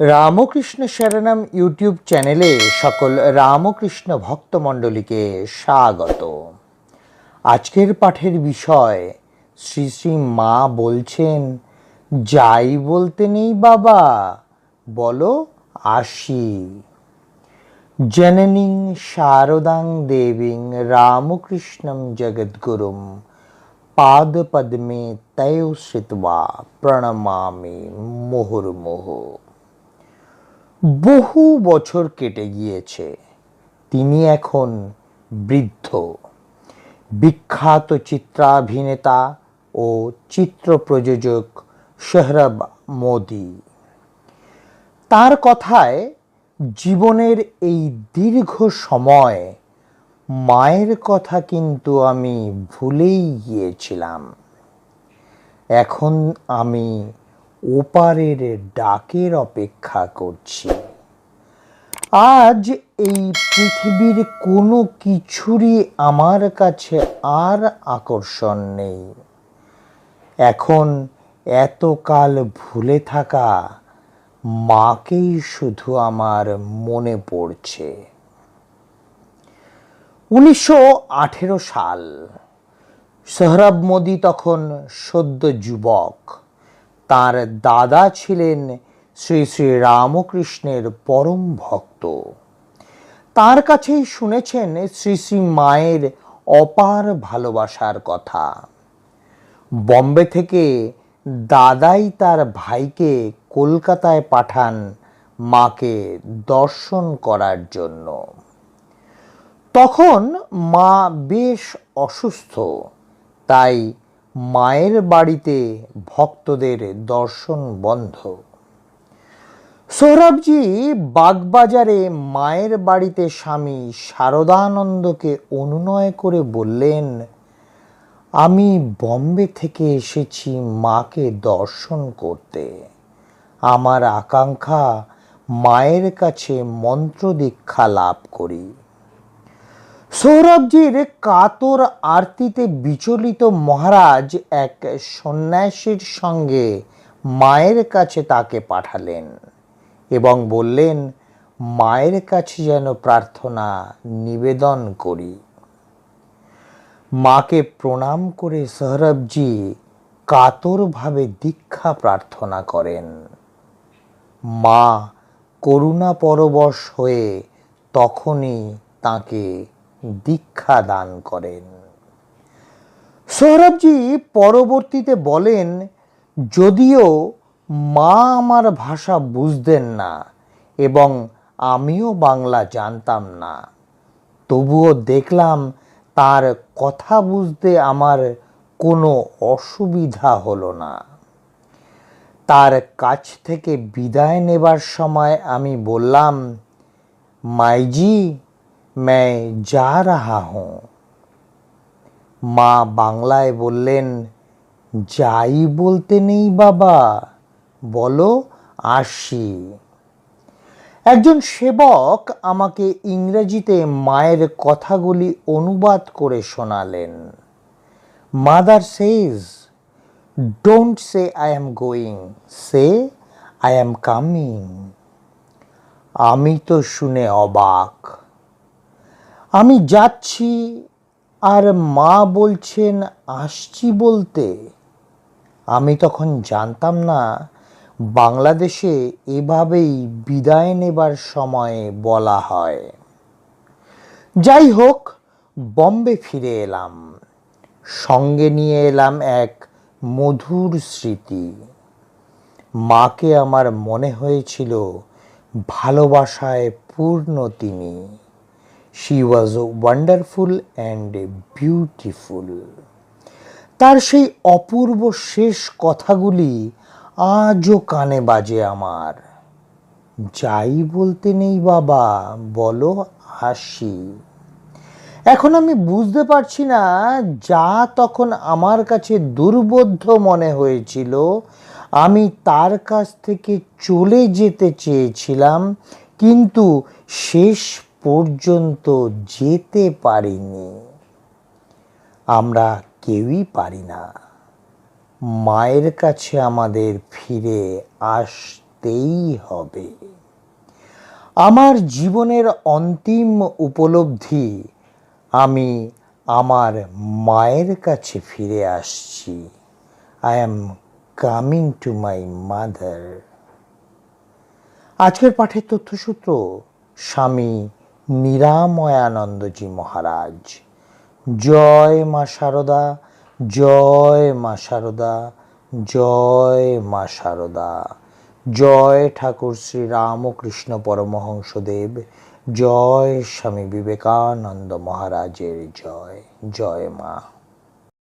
Ramakrishna শরণম YouTube চ্যানেলে সকল রামকৃষ্ণ ভক্তমণ্ডলীকে স্বাগত। আজকের পাঠের বিষয়, শ্রী শ্রী মা বলছেন, যাই বলতে নেই বাবা, বলো আসি। জননীং শারদাং দেবীং রামকৃষ্ণম জগদ্গুরুম, পাদপদ্মে তয় শ্রিত্বা প্রণমামি মুহুর্মুহ। বহু বছর কেটে গিয়েছে। তিনি এখন বৃদ্ধ। বিখ্যাত চিত্রাভিনেতা ও চিত্র প্রযোজক সোহরব মোদি। তার কথায়, জীবনের এই দীর্ঘ সময় মায়ের কথা কিন্তু আমি ভুলেই গিয়েছিলাম। এখন আমি ওপারের ডাকের অপেক্ষা করছি। আজ এই পৃথিবীর কোনো কিছুরই আমার কাছে আর আকর্ষণ নেই। এখন এতকাল ভুলে থাকা মাকেই শুধু আমার মনে পড়ছে। উনিশশো আঠেরো সাল সোহরাব মোদি তখন সদ্য যুবক। তার দাদা ছিলেন শ্রী শ্রী রামকৃষ্ণের পরম ভক্ত। তার কাছেই শুনেছেন শ্রী শ্রী মায়ের অপার ভালোবাসার কথা। বম্বে থেকে দাদাই তার ভাইকে কলকাতায় পাঠান মাকে দর্শন করার জন্য। তখন মা বেশ অসুস্থ, তাই মায়ের বাড়িতে ভক্তদের দর্শন বন্ধ। সৌরভজি বাগবাজারে মায়ের বাড়িতে স্বামী শারদানন্দকে অনুনয় করে বললেন, আমি বম্বে থেকে এসেছি মাকে দর্শন করতে। আমার আকাঙ্ক্ষা, মায়ের কাছে মন্ত্র দীক্ষা লাভ করি। সৌরভজির কাতর আরতিতে বিচলিত মহারাজ এক সন্ন্যাসীর সঙ্গে মায়ের কাছে তাকে পাঠালেন এবং বললেন, মায়ের কাছে যেন প্রার্থনা, নিবেদন করি। মাকে প্রণাম করে সৌরভজি কাতরভাবে দীক্ষা প্রার্থনা করেন। মা করুণা পরবশ হয়ে তখনই তাকে দীক্ষা দান করেন। সৌরভজি পরবর্তীতে বলেন, যদিও মা আমার ভাষা বুঝতেন না এবং আমিও বাংলা জানতাম না, তবুও দেখলাম তার কথা বুঝতে আমার কোনো অসুবিধা হলো না। তার কাছ থেকে বিদায় নেবার সময় আমি বললাম, মাইজি मैं जा रहा हूँ মা বাংলায় বললেন যাই বলতে নেই বাবা বলো আসি একজন সেবক আমাকে ইংরেজিতে মায়ের কথাগুলি অনুবাদ করে শোনালেন mother says don't say I am going say I am coming আমি তো শুনে অবাক আমি যাচ্ছি আর মা বলছেন, আসছি বলতে। আমি তখন জানতাম না, বাংলাদেশে এভাবেই বিদায় নেবার সময় বলা হয়। যাই হোক, বম্বে ফিরে এলাম। সঙ্গে নিয়ে এলাম এক মধুর স্মৃতি। মাকে আমার মনে হয়েছিল ভালোবাসায় পূর্ণ তিনি। She was wonderful and beautiful তার সেই অপূর্ব শেষ কথাগুলি আজও কানে বাজে আমার। যাই বলতে নেই বাবা, বলো হাসি। এখন আমি বুঝতে পারছি না যা তখন আমার কাছে দুর্বোধ্য মনে হয়েছিল। আমি তার কাছ থেকে চলে যেতে চেয়েছিলাম, কিন্তু শেষ পর্যন্ত যেতে পারিনি। আমরা কেউই পারি না। মায়ের কাছে আমাদের ফিরে আসতেই হবে। আমার জীবনের অন্তিম উপলব্ধি, আমি আমার মায়ের কাছে ফিরে আসছি। I am coming to my mother আজকের পাঠের তথ্যসূত্র, স্বামী নিরাময়ানন্দজি মহারাজ। জয় মা শারদা জয় মা শারদা জয় মা শারদা জয় ঠাকুর শ্রী রামকৃষ্ণ পরমহংসদেব, জয় স্বামী বিবেকানন্দ মহারাজের জয়। জয় মা।